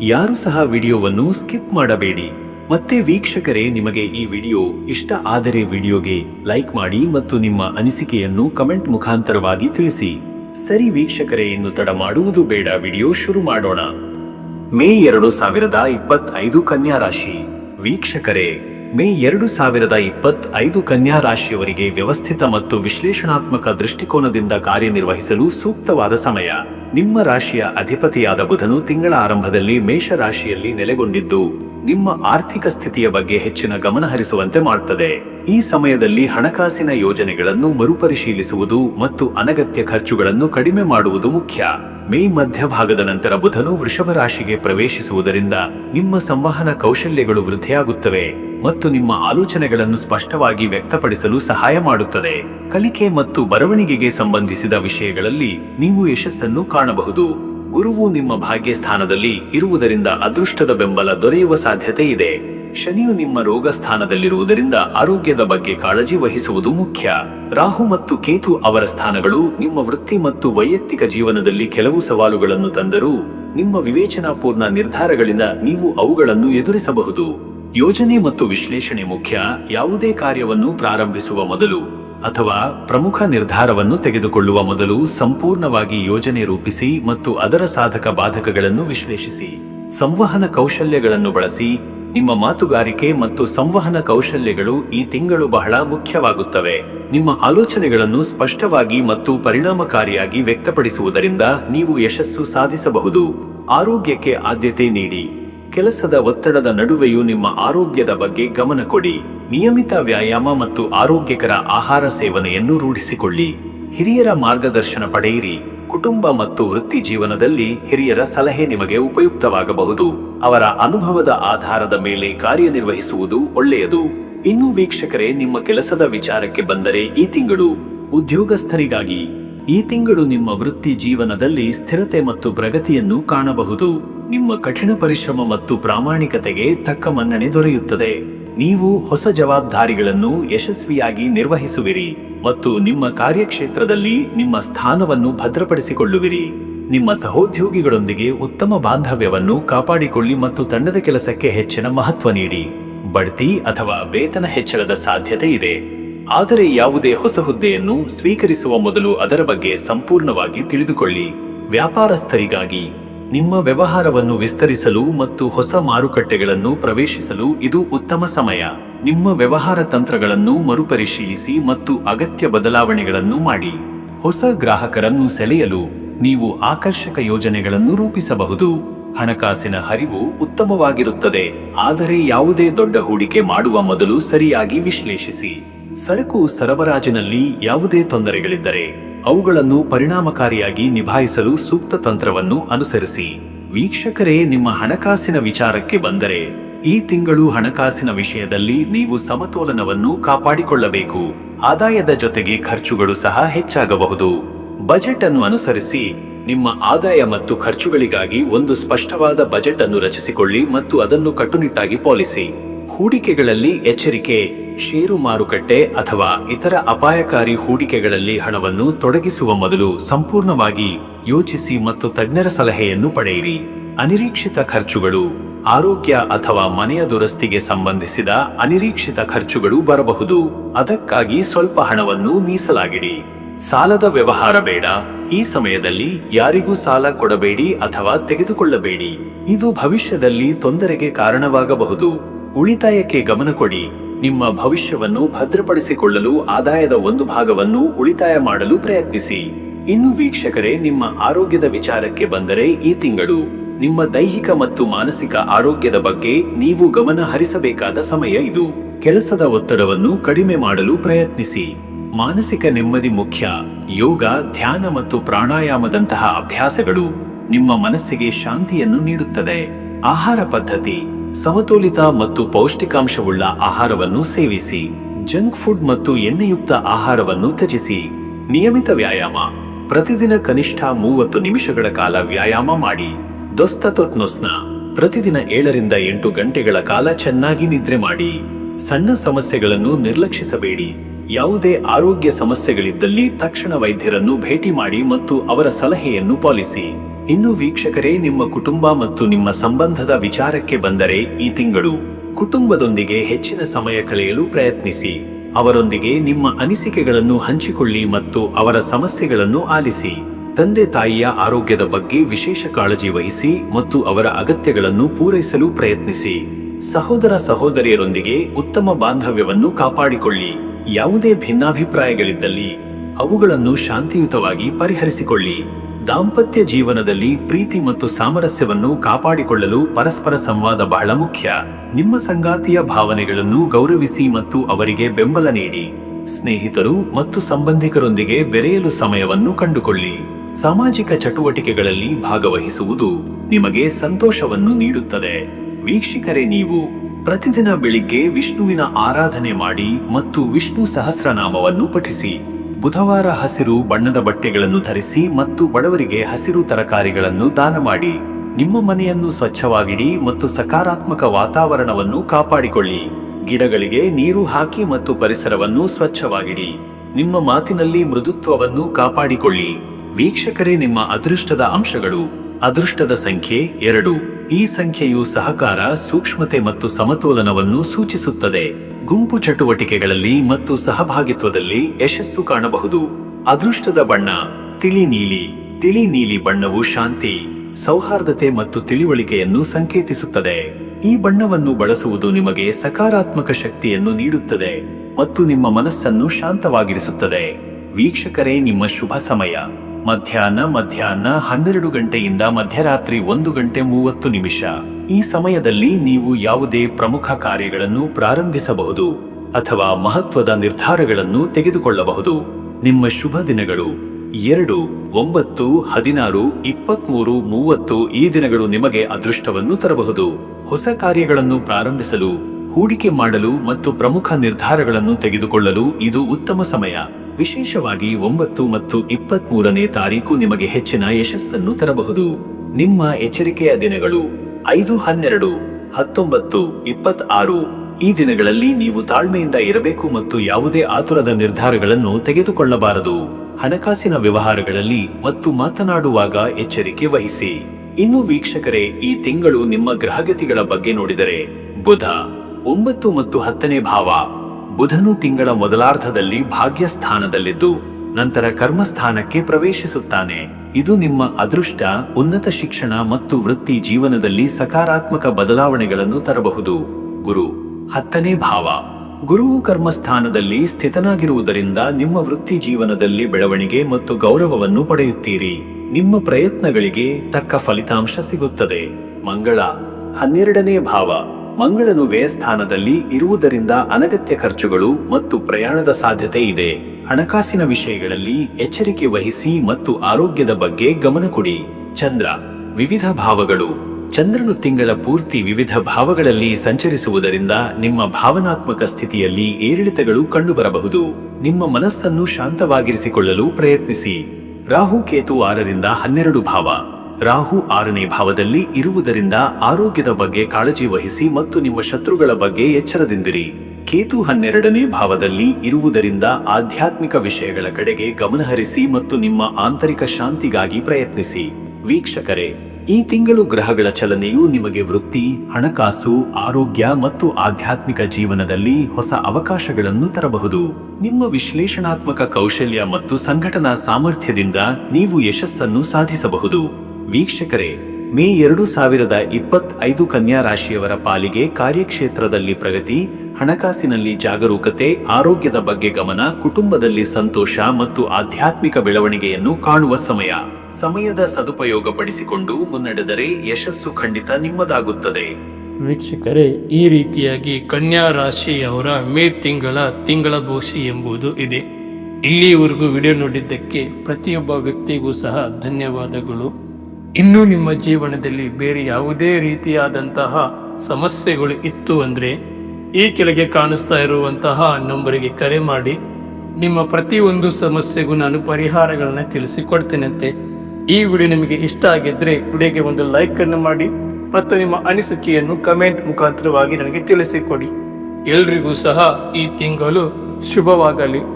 ಯಾರು ಸಹ ವಿಡಿಯೋವನ್ನು ಸ್ಕಿಪ್ ಮಾಡಬೇಡಿ. ಮತ್ತೆ ವೀಕ್ಷಕರೇ, ನಿಮಗೆ ಈ ವಿಡಿಯೋ ಇಷ್ಟ ಆದರೆ ವಿಡಿಯೋಗೆ ಲೈಕ್ ಮಾಡಿ ಮತ್ತು ನಿಮ್ಮ ಅನಿಸಿಕೆಯನ್ನು ಕಮೆಂಟ್ ಮುಖಾಂತರವಾಗಿ ತಿಳಿಸಿ. ಸರಿ ವೀಕ್ಷಕರೇ, ಇನ್ನು ತಡ ಮಾಡುವುದು ಬೇಡ. ವಿಡಿಯೋ ಶುರು ಮಾಡೋಣ. ಮೇ ಎರಡು ಸಾವಿರದ ಇಪ್ಪತ್ತೈದು ಕನ್ಯಾ ರಾಶಿ. ವೀಕ್ಷಕರೇ, ಮೇ ಎರಡು ಸಾವಿರದ ಇಪ್ಪತ್ತೈದು ಕನ್ಯಾ ರಾಶಿಯವರಿಗೆ ವ್ಯವಸ್ಥಿತ ಮತ್ತು ವಿಶ್ಲೇಷಣಾತ್ಮಕ ದೃಷ್ಟಿಕೋನದಿಂದ ಕಾರ್ಯನಿರ್ವಹಿಸಲು ಸೂಕ್ತವಾದ ಸಮಯ. ನಿಮ್ಮ ರಾಶಿಯ ಅಧಿಪತಿಯಾದ ಬುಧನು ತಿಂಗಳ ಆರಂಭದಲ್ಲಿ ಮೇಷ ರಾಶಿಯಲ್ಲಿ ನೆಲೆಗೊಂಡಿದ್ದು, ನಿಮ್ಮ ಆರ್ಥಿಕ ಸ್ಥಿತಿಯ ಬಗ್ಗೆ ಹೆಚ್ಚಿನ ಗಮನ ಹರಿಸುವಂತೆ ಮಾಡುತ್ತದೆ ಈ ಸಮಯದಲ್ಲಿ ಹಣಕಾಸಿನ ಯೋಜನೆಗಳನ್ನು ಮರುಪರಿಶೀಲಿಸುವುದು ಮತ್ತು ಅನಗತ್ಯ ಖರ್ಚುಗಳನ್ನು ಕಡಿಮೆ ಮಾಡುವುದು ಮುಖ್ಯ. ಮೇ ಮಧ್ಯಭಾಗದ ನಂತರ ಬುಧನು ವೃಷಭ ರಾಶಿಗೆ ಪ್ರವೇಶಿಸುವುದರಿಂದ ನಿಮ್ಮ ಸಂವಹನ ಕೌಶಲ್ಯಗಳು ವೃದ್ಧಿಯಾಗುತ್ತವೆ. ಮತ್ತು ನಿಮ್ಮ ಆಲೋಚನೆಗಳನ್ನು ಸ್ಪಷ್ಟವಾಗಿ ವ್ಯಕ್ತಪಡಿಸಲು ಸಹಾಯ ಮಾಡುತ್ತದೆ. ಕಲಿಕೆ ಮತ್ತು ಬರವಣಿಗೆಗೆ ಸಂಬಂಧಿಸಿದ ವಿಷಯಗಳಲ್ಲಿ ನೀವು ಯಶಸ್ಸನ್ನು ಕಾಣಬಹುದು. ಗುರುವು ನಿಮ್ಮ ಭಾಗ್ಯ ಸ್ಥಾನದಲ್ಲಿ ಇರುವುದರಿಂದ ಅದೃಷ್ಟದ ಬೆಂಬಲ ದೊರೆಯುವ ಸಾಧ್ಯತೆ ಇದೆ. ಶನಿಯು ನಿಮ್ಮ ರೋಗ ಸ್ಥಾನದಲ್ಲಿರುವುದರಿಂದ ಆರೋಗ್ಯದ ಬಗ್ಗೆ ಕಾಳಜಿ ವಹಿಸುವುದು ಮುಖ್ಯ. ರಾಹು ಮತ್ತು ಕೇತು ಅವರ ಸ್ಥಾನಗಳು ನಿಮ್ಮ ವೃತ್ತಿ ಮತ್ತು ವೈಯಕ್ತಿಕ ಜೀವನದಲ್ಲಿ ಕೆಲವು ಸವಾಲುಗಳನ್ನು ತಂದರೂ ನಿಮ್ಮ ವಿವೇಚನಾಪೂರ್ಣ ನಿರ್ಧಾರಗಳಿಂದ ನೀವು ಅವುಗಳನ್ನು ಎದುರಿಸಬಹುದು. ಯೋಜನೆ ಮತ್ತು ವಿಶ್ಲೇಷಣೆ ಮುಖ್ಯ ಯಾವುದೇ ಕಾರ್ಯವನ್ನು ಪ್ರಾರಂಭಿಸುವ ಮೊದಲು ಅಥವಾ ಪ್ರಮುಖ ನಿರ್ಧಾರವನ್ನು ತೆಗೆದುಕೊಳ್ಳುವ ಮೊದಲು ಸಂಪೂರ್ಣವಾಗಿ ಯೋಜನೆ ರೂಪಿಸಿ ಮತ್ತು ಅದರ ಸಾಧಕ ಬಾಧಕಗಳನ್ನು ವಿಶ್ಲೇಷಿಸಿ. ಸಂವಹನ ಕೌಶಲ್ಯಗಳನ್ನು ಬಳಸಿ, ನಿಮ್ಮ ಮಾತುಗಾರಿಕೆ ಮತ್ತು ಸಂವಹನ ಕೌಶಲ್ಯಗಳು ಈ ತಿಂಗಳು ಬಹಳ ಮುಖ್ಯವಾಗುತ್ತವೆ. ನಿಮ್ಮ ಆಲೋಚನೆಗಳನ್ನು ಸ್ಪಷ್ಟವಾಗಿ ಮತ್ತು ಪರಿಣಾಮಕಾರಿಯಾಗಿ ವ್ಯಕ್ತಪಡಿಸುವುದರಿಂದ ನೀವು ಯಶಸ್ಸು ಸಾಧಿಸಬಹುದು. ಆರೋಗ್ಯಕ್ಕೆ ಆದ್ಯತೆ ನೀಡಿ. ಕೆಲಸದ ಒತ್ತಡದ ನಡುವೆಯೂ ನಿಮ್ಮ ಆರೋಗ್ಯದ ಬಗ್ಗೆ ಗಮನ ಕೊಡಿ. ನಿಯಮಿತ ವ್ಯಾಯಾಮ ಮತ್ತು ಆರೋಗ್ಯಕರ ಆಹಾರ ಸೇವನೆಯನ್ನು ರೂಢಿಸಿಕೊಳ್ಳಿ. ಹಿರಿಯರ ಮಾರ್ಗದರ್ಶನ ಪಡೆಯಿರಿ. ಕುಟುಂಬ ಮತ್ತು ವೃತ್ತಿ ಜೀವನದಲ್ಲಿ ಹಿರಿಯರ ಸಲಹೆ ನಿಮಗೆ ಉಪಯುಕ್ತವಾಗಬಹುದು. ಅವರ ಅನುಭವದ ಆಧಾರದ ಮೇಲೆ ಕಾರ್ಯನಿರ್ವಹಿಸುವುದು ಒಳ್ಳೆಯದು. ಇನ್ನು ವೀಕ್ಷಕರೇ, ನಿಮ್ಮ ಕೆಲಸದ ವಿಚಾರಕ್ಕೆ ಬಂದರೆ ಈ ತಿಂಗಳು ಉದ್ಯೋಗಸ್ಥರಿಗಾಗಿ. ಈ ತಿಂಗಳು ನಿಮ್ಮ ವೃತ್ತಿ ಜೀವನದಲ್ಲಿ ಸ್ಥಿರತೆ ಮತ್ತು ಪ್ರಗತಿಯನ್ನು ಕಾಣಬಹುದು. ನಿಮ್ಮ ಕಠಿಣ ಪರಿಶ್ರಮ ಮತ್ತು ಪ್ರಾಮಾಣಿಕತೆಗೆ ತಕ್ಕ ಮನ್ನಣೆ ದೊರೆಯುತ್ತದೆ. ನೀವು ಹೊಸ ಜವಾಬ್ದಾರಿಗಳನ್ನು ಯಶಸ್ವಿಯಾಗಿ ನಿರ್ವಹಿಸುವಿರಿ ಮತ್ತು ನಿಮ್ಮ ಕಾರ್ಯಕ್ಷೇತ್ರದಲ್ಲಿ ನಿಮ್ಮ ಸ್ಥಾನವನ್ನು ಭದ್ರಪಡಿಸಿಕೊಳ್ಳುವಿರಿ. ನಿಮ್ಮ ಸಹೋದ್ಯೋಗಿಗಳೊಂದಿಗೆ ಉತ್ತಮ ಬಾಂಧವ್ಯವನ್ನು ಕಾಪಾಡಿಕೊಳ್ಳಿ ಮತ್ತು ತಂಡದ ಕೆಲಸಕ್ಕೆ ಹೆಚ್ಚಿನ ಮಹತ್ವ ನೀಡಿ. ಬಡ್ತಿ ಅಥವಾ ವೇತನ ಹೆಚ್ಚಳದ ಸಾಧ್ಯತೆ ಇದೆ. ಆದರೆ ಯಾವುದೇ ಹೊಸ ಹುದ್ದೆಯನ್ನು ಸ್ವೀಕರಿಸುವ ಮೊದಲು ಅದರ ಬಗ್ಗೆ ಸಂಪೂರ್ಣವಾಗಿ ತಿಳಿದುಕೊಳ್ಳಿ. ವ್ಯಾಪಾರಸ್ಥರಿಗಾಗಿ ನಿಮ್ಮ ವ್ಯವಹಾರವನ್ನು ವಿಸ್ತರಿಸಲು ಮತ್ತು ಹೊಸ ಮಾರುಕಟ್ಟೆಗಳನ್ನು ಪ್ರವೇಶಿಸಲು ಇದು ಉತ್ತಮ ಸಮಯ. ನಿಮ್ಮ ವ್ಯವಹಾರ ತಂತ್ರಗಳನ್ನು ಮರುಪರಿಶೀಲಿಸಿ ಮತ್ತು ಅಗತ್ಯ ಬದಲಾವಣೆಗಳನ್ನು ಮಾಡಿ. ಹೊಸ ಗ್ರಾಹಕರನ್ನು ಸೆಳೆಯಲು ನೀವು ಆಕರ್ಷಕ ಯೋಜನೆಗಳನ್ನು ರೂಪಿಸಬಹುದು. ಹಣಕಾಸಿನ ಹರಿವು ಉತ್ತಮವಾಗಿರುತ್ತದೆ. ಆದರೆ ಯಾವುದೇ ದೊಡ್ಡ ಹೂಡಿಕೆ ಮಾಡುವ ಮೊದಲು ಸರಿಯಾಗಿ ವಿಶ್ಲೇಷಿಸಿ. ಸರಕು ಸರಬರಾಜಿನಲ್ಲಿ ಯಾವುದೇ ತೊಂದರೆಗಳಿದ್ದರೆ ಅವುಗಳನ್ನು ಪರಿಣಾಮಕಾರಿಯಾಗಿ ನಿಭಾಯಿಸಲು ಸೂಕ್ತ ತಂತ್ರವನ್ನು ಅನುಸರಿಸಿ. ವೀಕ್ಷಕರೇ, ನಿಮ್ಮ ಹಣಕಾಸಿನ ವಿಚಾರಕ್ಕೆ ಬಂದರೆ, ಈ ತಿಂಗಳು ಹಣಕಾಸಿನ ವಿಷಯದಲ್ಲಿ ನೀವು ಸಮತೋಲನವನ್ನು ಕಾಪಾಡಿಕೊಳ್ಳಬೇಕು. ಆದಾಯದ ಜೊತೆಗೆ ಖರ್ಚುಗಳು ಸಹ ಹೆಚ್ಚಾಗಬಹುದು. ಬಜೆಟ್ ಅನ್ನು ಅನುಸರಿಸಿ, ನಿಮ್ಮ ಆದಾಯ ಮತ್ತು ಖರ್ಚುಗಳಿಗಾಗಿ ಒಂದು ಸ್ಪಷ್ಟವಾದ ಬಜೆಟ್ ಅನ್ನು ರಚಿಸಿಕೊಳ್ಳಿ ಮತ್ತು ಅದನ್ನು ಕಟ್ಟುನಿಟ್ಟಾಗಿ ಪಾಲಿಸಿ. ಹೂಡಿಕೆಗಳಲ್ಲಿ ಎಚ್ಚರಿಕೆ ಷೇರು ಮಾರುಕಟ್ಟೆ ಅಥವಾ ಇತರ ಅಪಾಯಕಾರಿ ಹೂಡಿಕೆಗಳಲ್ಲಿ ಹಣವನ್ನು ತೊಡಗಿಸುವ ಮೊದಲು ಸಂಪೂರ್ಣವಾಗಿ ಯೋಚಿಸಿ ಮತ್ತು ತಜ್ಞರ ಸಲಹೆಯನ್ನು ಪಡೆಯಿರಿ. ಅನಿರೀಕ್ಷಿತ ಖರ್ಚುಗಳು, ಆರೋಗ್ಯ ಅಥವಾ ಮನೆಯ ದುರಸ್ತಿಗೆ ಸಂಬಂಧಿಸಿದ ಅನಿರೀಕ್ಷಿತ ಖರ್ಚುಗಳು ಬರಬಹುದು. ಅದಕ್ಕಾಗಿ ಸ್ವಲ್ಪ ಹಣವನ್ನು ಮೀಸಲಾಗಿಡಿ. ಸಾಲದ ವ್ಯವಹಾರ ಬೇಡ. ಈ ಸಮಯದಲ್ಲಿ ಯಾರಿಗೂ ಸಾಲ ಕೊಡಬೇಡಿ ಅಥವಾ ತೆಗೆದುಕೊಳ್ಳಬೇಡಿ. ಇದು ಭವಿಷ್ಯದಲ್ಲಿ ತೊಂದರೆಗೆ ಕಾರಣವಾಗಬಹುದು. ಉಳಿತಾಯಕ್ಕೆ ಗಮನ ಕೊಡಿ. ನಿಮ್ಮ ಭವಿಷ್ಯವನ್ನು ಭದ್ರಪಡಿಸಿಕೊಳ್ಳಲು ಆದಾಯದ ಒಂದು ಭಾಗವನ್ನು ಉಳಿತಾಯ ಮಾಡಲು ಪ್ರಯತ್ನಿಸಿ. ಇನ್ನು ವೀಕ್ಷಕರೇ, ನಿಮ್ಮ ಆರೋಗ್ಯದ ವಿಚಾರಕ್ಕೆ ಬಂದರೆ ಈ ತಿಂಗಳು ನಿಮ್ಮ ದೈಹಿಕ ಮತ್ತು ಮಾನಸಿಕ ಆರೋಗ್ಯದ ಬಗ್ಗೆ ನೀವು ಗಮನ ಹರಿಸಬೇಕಾದ ಸಮಯ ಇದು. ಕೆಲಸದ ಒತ್ತಡವನ್ನು ಕಡಿಮೆ ಮಾಡಲು ಪ್ರಯತ್ನಿಸಿ. ಮಾನಸಿಕ ನೆಮ್ಮದಿ ಮುಖ್ಯ. ಯೋಗ, ಧ್ಯಾನ ಮತ್ತು ಪ್ರಾಣಾಯಾಮದಂತಹ ಅಭ್ಯಾಸಗಳು ನಿಮ್ಮ ಮನಸ್ಸಿಗೆ ಶಾಂತಿಯನ್ನು ನೀಡುತ್ತದೆ. ಆಹಾರ ಪದ್ಧತಿ. ಸಮತೋಲಿತ ಮತ್ತು ಪೌಷ್ಟಿಕಾಂಶವುಳ್ಳ ಆಹಾರವನ್ನು ಸೇವಿಸಿ, ಜಂಕ್ ಫುಡ್ ಮತ್ತು ಎಣ್ಣೆಯುಕ್ತ ಆಹಾರವನ್ನು ತ್ಯಜಿಸಿ. ನಿಯಮಿತ ವ್ಯಾಯಾಮ. ಪ್ರತಿದಿನ ಕನಿಷ್ಠ ಮೂವತ್ತು ನಿಮಿಷಗಳ ಕಾಲ ವ್ಯಾಯಾಮ ಮಾಡಿ. ದೊಸ್ತತೊಟ್ನೊಸ್ನ ಪ್ರತಿದಿನ ಏಳರಿಂದ ಎಂಟು ಗಂಟೆಗಳ ಕಾಲ ಚೆನ್ನಾಗಿ ನಿದ್ರೆ ಮಾಡಿ. ಸಣ್ಣ ಸಮಸ್ಯೆಗಳನ್ನು ನಿರ್ಲಕ್ಷಿಸಬೇಡಿ. ಯಾವುದೇ ಆರೋಗ್ಯ ಸಮಸ್ಯೆಗಳಿದ್ದಲ್ಲಿ ತಕ್ಷಣ ವೈದ್ಯರನ್ನು ಭೇಟಿ ಮಾಡಿ ಮತ್ತು ಅವರ ಸಲಹೆಯನ್ನು ಪಾಲಿಸಿ. ಇನ್ನು ವೀಕ್ಷಕರೇ, ನಿಮ್ಮ ಕುಟುಂಬ ಮತ್ತು ನಿಮ್ಮ ಸಂಬಂಧದ ವಿಚಾರಕ್ಕೆ ಬಂದರೆ ಈ ತಿಂಗಳು ಕುಟುಂಬದೊಂದಿಗೆ ಹೆಚ್ಚಿನ ಸಮಯ ಕಳೆಯಲು ಪ್ರಯತ್ನಿಸಿ. ಅವರೊಂದಿಗೆ ನಿಮ್ಮ ಅನಿಸಿಕೆಗಳನ್ನು ಹಂಚಿಕೊಳ್ಳಿ ಮತ್ತು ಅವರ ಸಮಸ್ಯೆಗಳನ್ನು ಆಲಿಸಿ. ತಂದೆ ತಾಯಿಯ ಆರೋಗ್ಯದ ಬಗ್ಗೆ ವಿಶೇಷ ಕಾಳಜಿ ವಹಿಸಿ ಮತ್ತು ಅವರ ಅಗತ್ಯಗಳನ್ನು ಪೂರೈಸಲು ಪ್ರಯತ್ನಿಸಿ. ಸಹೋದರ ಸಹೋದರಿಯರೊಂದಿಗೆ ಉತ್ತಮ ಬಾಂಧವ್ಯವನ್ನು ಕಾಪಾಡಿಕೊಳ್ಳಿ. ಯಾವುದೇ ಭಿನ್ನಾಭಿಪ್ರಾಯಗಳಿದ್ದಲ್ಲಿ ಅವುಗಳನ್ನು ಶಾಂತಿಯುತವಾಗಿ ಪರಿಹರಿಸಿಕೊಳ್ಳಿ. ದಾಂಪತ್ಯ ಜೀವನದಲ್ಲಿ ಪ್ರೀತಿ ಮತ್ತು ಸಾಮರಸ್ಯವನ್ನು ಕಾಪಾಡಿಕೊಳ್ಳಲು ಪರಸ್ಪರ ಸಂವಾದ ಬಹಳ ಮುಖ್ಯ. ನಿಮ್ಮ ಸಂಗಾತಿಯ ಭಾವನೆಗಳನ್ನು ಗೌರವಿಸಿ ಮತ್ತು ಅವರಿಗೆ ಬೆಂಬಲ ನೀಡಿ. ಸ್ನೇಹಿತರು ಮತ್ತು ಸಂಬಂಧಿಕರೊಂದಿಗೆ ಬೆರೆಯಲು ಸಮಯವನ್ನು ಕಂಡುಕೊಳ್ಳಿ. ಸಾಮಾಜಿಕ ಚಟುವಟಿಕೆಗಳಲ್ಲಿ ಭಾಗವಹಿಸುವುದು ನಿಮಗೆ ಸಂತೋಷವನ್ನು ನೀಡುತ್ತದೆ. ವೀಕ್ಷಕರೇ, ನೀವು ಪ್ರತಿದಿನ ಬೆಳಿಗ್ಗೆ ವಿಷ್ಣುವಿನ ಆರಾಧನೆ ಮಾಡಿ ಮತ್ತು ವಿಷ್ಣು ಸಹಸ್ರನಾಮವನ್ನು ಪಠಿಸಿ. ಬುಧವಾರ ಹಸಿರು ಬಣ್ಣದ ಬಟ್ಟೆಗಳನ್ನು ಧರಿಸಿ ಮತ್ತು ಬಡವರಿಗೆ ಹಸಿರು ತರಕಾರಿಗಳನ್ನು ದಾನ ಮಾಡಿ. ನಿಮ್ಮ ಮನೆಯನ್ನು ಸ್ವಚ್ಛವಾಗಿಡಿ ಮತ್ತು ಸಕಾರಾತ್ಮಕ ವಾತಾವರಣವನ್ನು ಕಾಪಾಡಿಕೊಳ್ಳಿ. ಗಿಡಗಳಿಗೆ ನೀರು ಹಾಕಿ ಮತ್ತು ಪರಿಸರವನ್ನು ಸ್ವಚ್ಛವಾಗಿಡಿ. ನಿಮ್ಮ ಮಾತಿನಲ್ಲಿ ಮೃದುತ್ವವನ್ನು ಕಾಪಾಡಿಕೊಳ್ಳಿ. ವೀಕ್ಷಕರೇ, ನಿಮ್ಮ ಅದೃಷ್ಟದ ಅಂಶಗಳು. ಅದೃಷ್ಟದ ಸಂಖ್ಯೆ ಎರಡು. ಈ ಸಂಖ್ಯೆಯು ಸಹಕಾರ, ಸೂಕ್ಷ್ಮತೆ ಮತ್ತು ಸಮತೋಲನವನ್ನು ಸೂಚಿಸುತ್ತದೆ. ಗುಂಪು ಚಟುವಟಿಕೆಗಳಲ್ಲಿ ಮತ್ತು ಸಹಭಾಗಿತ್ವದಲ್ಲಿ ಯಶಸ್ಸು ಕಾಣಬಹುದು. ಅದೃಷ್ಟದ ಬಣ್ಣ, ತಿಳಿ ನೀಲಿ. ತಿಳಿ ನೀಲಿ ಬಣ್ಣವು ಶಾಂತಿ, ಸೌಹಾರ್ದತೆ ಮತ್ತು ತಿಳಿವಳಿಕೆಯನ್ನು ಸಂಕೇತಿಸುತ್ತದೆ. ಈ ಬಣ್ಣವನ್ನು ಬಳಸುವುದು ನಿಮಗೆ ಸಕಾರಾತ್ಮಕ ಶಕ್ತಿಯನ್ನು ನೀಡುತ್ತದೆ ಮತ್ತು ನಿಮ್ಮ ಮನಸ್ಸನ್ನು ಶಾಂತವಾಗಿರಿಸುತ್ತದೆ. ವೀಕ್ಷಕರೇ, ನಿಮ್ಮ ಶುಭ ಸಮಯ. ಮಧ್ಯಾಹ್ನ ಮಧ್ಯಾಹ್ನ ಹನ್ನೆರಡು ಗಂಟೆಯಿಂದ ಮಧ್ಯರಾತ್ರಿ ಒಂದು ಗಂಟೆ ಮೂವತ್ತು ನಿಮಿಷ. ಈ ಸಮಯದಲ್ಲಿ ನೀವು ಯಾವುದೇ ಪ್ರಮುಖ ಕಾರ್ಯಗಳನ್ನು ಪ್ರಾರಂಭಿಸಬಹುದು ಅಥವಾ ಮಹತ್ವದ ನಿರ್ಧಾರಗಳನ್ನು ತೆಗೆದುಕೊಳ್ಳಬಹುದು. ನಿಮ್ಮ ಶುಭ ದಿನಗಳು. ಎರಡು, ಒಂಬತ್ತು, ಹದಿನಾರು, ಇಪ್ಪತ್ಮೂರು, ಮೂವತ್ತು ಈ ದಿನಗಳು ನಿಮಗೆ ಅದೃಷ್ಟವನ್ನು ತರಬಹುದು. ಹೊಸ ಕಾರ್ಯಗಳನ್ನು ಪ್ರಾರಂಭಿಸಲು, ಹೂಡಿಕೆ ಮಾಡಲು ಮತ್ತು ಪ್ರಮುಖ ನಿರ್ಧಾರಗಳನ್ನು ತೆಗೆದುಕೊಳ್ಳಲು ಇದು ಉತ್ತಮ ಸಮಯ. ವಿಶೇಷವಾಗಿ ಒಂಬತ್ತು ಮತ್ತು ಇಪ್ಪತ್ತ್ ಮೂರನೇ ತಾರೀಕು ನಿಮಗೆ ಹೆಚ್ಚಿನ ಯಶಸ್ಸನ್ನು ತರಬಹುದು. ನಿಮ್ಮ ಎಚ್ಚರಿಕೆಯ ದಿನಗಳು ಐದು, ಹನ್ನೆರಡು, ಹತ್ತೊಂಬತ್ತು ಇಪ್ಪತ್ ಆರು ಈ ದಿನಗಳಲ್ಲಿ ನೀವು ತಾಳ್ಮೆಯಿಂದ ಇರಬೇಕು ಮತ್ತು ಯಾವುದೇ ಆತುರದ ನಿರ್ಧಾರಗಳನ್ನು ತೆಗೆದುಕೊಳ್ಳಬಾರದು. ಹಣಕಾಸಿನ ವ್ಯವಹಾರಗಳಲ್ಲಿ ಮತ್ತು ಮಾತನಾಡುವಾಗ ಎಚ್ಚರಿಕೆ ವಹಿಸಿ. ಇನ್ನು ವೀಕ್ಷಕರೇ, ಈ ತಿಂಗಳು ನಿಮ್ಮ ಗ್ರಹಗತಿಗಳ ಬಗ್ಗೆ ನೋಡಿದರೆ ಬುಧ, ಒಂಬತ್ತು ಮತ್ತು ಹತ್ತನೇ ಭಾವ. ಬುಧನು ತಿಂಗಳ ಮೊದಲಾರ್ಧದಲ್ಲಿ ಭಾಗ್ಯ ಸ್ಥಾನದಲ್ಲಿದ್ದು ನಂತರ ಕರ್ಮಸ್ಥಾನಕ್ಕೆ ಪ್ರವೇಶಿಸುತ್ತಾನೆ. ಇದು ನಿಮ್ಮ ಅದೃಷ್ಟ, ಉನ್ನತ ಶಿಕ್ಷಣ ಮತ್ತು ವೃತ್ತಿ ಜೀವನದಲ್ಲಿ ಸಕಾರಾತ್ಮಕ ಬದಲಾವಣೆಗಳನ್ನು ತರಬಹುದು. ಗುರು, ಹತ್ತನೇ ಭಾವ. ಗುರುವು ಕರ್ಮಸ್ಥಾನದಲ್ಲಿ ಸ್ಥಿತನಾಗಿರುವುದರಿಂದ ನಿಮ್ಮ ವೃತ್ತಿ ಜೀವನದಲ್ಲಿ ಬೆಳವಣಿಗೆ ಮತ್ತು ಗೌರವವನ್ನು ಪಡೆಯುತ್ತೀರಿ. ನಿಮ್ಮ ಪ್ರಯತ್ನಗಳಿಗೆ ತಕ್ಕ ಫಲಿತಾಂಶ ಸಿಗುತ್ತದೆ. ಮಂಗಳ, ಹನ್ನೆರಡನೇ ಭಾವ. ಮಂಗಳನು ವ್ಯಯಸ್ಥಾನದಲ್ಲಿ ಇರುವುದರಿಂದ ಅನಗತ್ಯ ಖರ್ಚುಗಳು ಮತ್ತು ಪ್ರಯಾಣದ ಸಾಧ್ಯತೆ ಇದೆ. ಹಣಕಾಸಿನ ವಿಷಯಗಳಲ್ಲಿ ಎಚ್ಚರಿಕೆ ವಹಿಸಿ ಮತ್ತು ಆರೋಗ್ಯದ ಬಗ್ಗೆ ಗಮನ ಕೊಡಿ. ಚಂದ್ರ, ವಿವಿಧ ಭಾವಗಳು. ಚಂದ್ರನು ತಿಂಗಳ ಪೂರ್ತಿ ವಿವಿಧ ಭಾವಗಳಲ್ಲಿ ಸಂಚರಿಸುವುದರಿಂದ ನಿಮ್ಮ ಭಾವನಾತ್ಮಕ ಸ್ಥಿತಿಯಲ್ಲಿ ಏರಿಳಿತಗಳು ಕಂಡುಬರಬಹುದು. ನಿಮ್ಮ ಮನಸ್ಸನ್ನು ಶಾಂತವಾಗಿರಿಸಿಕೊಳ್ಳಲು ಪ್ರಯತ್ನಿಸಿ. ರಾಹು ಕೇತು ಆರರಿಂದ ಹನ್ನೆರಡು ಭಾವ. ರಾಹು ಆರನೇ ಭಾವದಲ್ಲಿ ಇರುವುದರಿಂದ ಆರೋಗ್ಯದ ಬಗ್ಗೆ ಕಾಳಜಿ ವಹಿಸಿ ಮತ್ತು ನಿಮ್ಮ ಶತ್ರುಗಳ ಬಗ್ಗೆ ಎಚ್ಚರದಿಂದಿರಿ. ಕೇತು ಹನ್ನೆರಡನೇ ಭಾವದಲ್ಲಿ ಇರುವುದರಿಂದ ಆಧ್ಯಾತ್ಮಿಕ ವಿಷಯಗಳ ಕಡೆಗೆ ಗಮನಹರಿಸಿ ಮತ್ತು ನಿಮ್ಮ ಆಂತರಿಕ ಶಾಂತಿಗಾಗಿ ಪ್ರಯತ್ನಿಸಿ. ವೀಕ್ಷಕರೇ, ಈ ತಿಂಗಳು ಗ್ರಹಗಳ ಚಲನೆಯು ನಿಮಗೆ ವೃತ್ತಿ, ಹಣಕಾಸು, ಆರೋಗ್ಯ ಮತ್ತು ಆಧ್ಯಾತ್ಮಿಕ ಜೀವನದಲ್ಲಿ ಹೊಸ ಅವಕಾಶಗಳನ್ನು ತರಬಹುದು. ನಿಮ್ಮ ವಿಶ್ಲೇಷಣಾತ್ಮಕ ಕೌಶಲ್ಯ ಮತ್ತು ಸಂಘಟನಾ ಸಾಮರ್ಥ್ಯದಿಂದ ನೀವು ಯಶಸ್ಸನ್ನು ಸಾಧಿಸಬಹುದು. ವೀಕ್ಷಕರೇ, ಮೇ ಎರಡು ಸಾವಿರದ ಇಪ್ಪತ್ತೈದು ಕನ್ಯಾ ರಾಶಿಯವರ ಪಾಲಿಗೆ ಕಾರ್ಯಕ್ಷೇತ್ರದಲ್ಲಿ ಪ್ರಗತಿ, ಹಣಕಾಸಿನಲ್ಲಿ ಜಾಗರೂಕತೆ, ಆರೋಗ್ಯದ ಬಗ್ಗೆ ಗಮನ, ಕುಟುಂಬದಲ್ಲಿ ಸಂತೋಷ ಮತ್ತು ಆಧ್ಯಾತ್ಮಿಕ ಬೆಳವಣಿಗೆಯನ್ನು ಕಾಣುವ ಸಮಯ. ಸಮಯದ ಸದುಪಯೋಗ ಪಡಿಸಿಕೊಂಡು ಮುನ್ನಡೆದರೆ ಯಶಸ್ಸು ಖಂಡಿತ ನಿಮ್ಮದಾಗುತ್ತದೆ. ವೀಕ್ಷಕರೇ, ಈ ರೀತಿಯಾಗಿ ಕನ್ಯಾ ರಾಶಿಯವರ ಮೇ ತಿಂಗಳ ತಿಂಗಳ ಭವಿಷ್ಯ ಎಂಬುದು ಇದೆ. ಇಲ್ಲಿಯವರೆಗೂ ವಿಡಿಯೋ ನೋಡಿದ್ದಕ್ಕೆ ಪ್ರತಿಯೊಬ್ಬ ವ್ಯಕ್ತಿಗೂ ಸಹ ಧನ್ಯವಾದಗಳು. ಇನ್ನೂ ನಿಮ್ಮ ಜೀವನದಲ್ಲಿ ಬೇರೆ ಯಾವುದೇ ರೀತಿಯಾದಂತಹ ಸಮಸ್ಯೆಗಳು ಇತ್ತು ಅಂದರೆ ಈ ಕೆಳಗೆ ಕಾಣಿಸ್ತಾ ಇರುವಂತಹ ನಂಬರಿಗೆ ಕರೆ ಮಾಡಿ. ನಿಮ್ಮ ಪ್ರತಿಯೊಂದು ಸಮಸ್ಯೆಗೂ ನಾನು ಪರಿಹಾರಗಳನ್ನು ತಿಳಿಸಿಕೊಡ್ತೇನಂತೆ. ಈ ವಿಡಿಯೋ ನಿಮಗೆ ಇಷ್ಟ ಆಗಿದ್ರೆ ವಿಡಿಯೋಗೆ ಒಂದು ಲೈಕ್ ಅನ್ನು ಮಾಡಿ. ಮತ್ತು ನಿಮ್ಮ ಅನಿಸಿಕೆಯನ್ನು ಕಮೆಂಟ್ ಮುಖಾಂತರವಾಗಿ ನನಗೆ ತಿಳಿಸಿಕೊಡಿ. ಎಲ್ರಿಗೂ ಸಹ ಈ ತಿಂಗಳು ಶುಭವಾಗಲಿ.